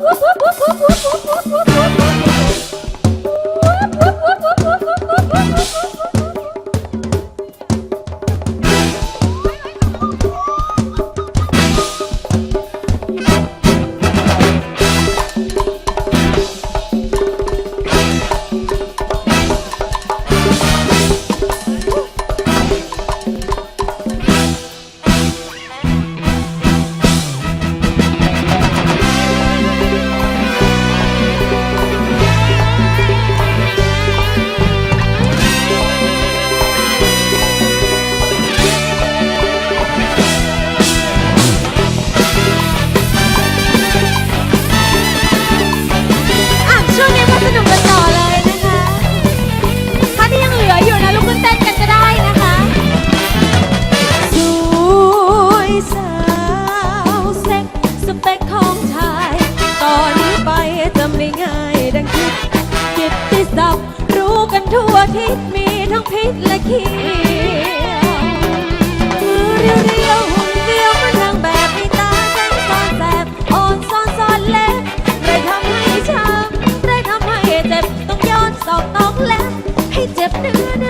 whoop, whoop. มือเรียวเหุ่นเรียวมันางแบบมีตาแสงซอนแสบอ่อนซอนซอนเล็บไรทำให้ช้ำไรทำให้เจต้องย้อนสอบน้องแล้ให้เจ็บเนื้อ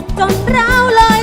อกจนร้าวเลย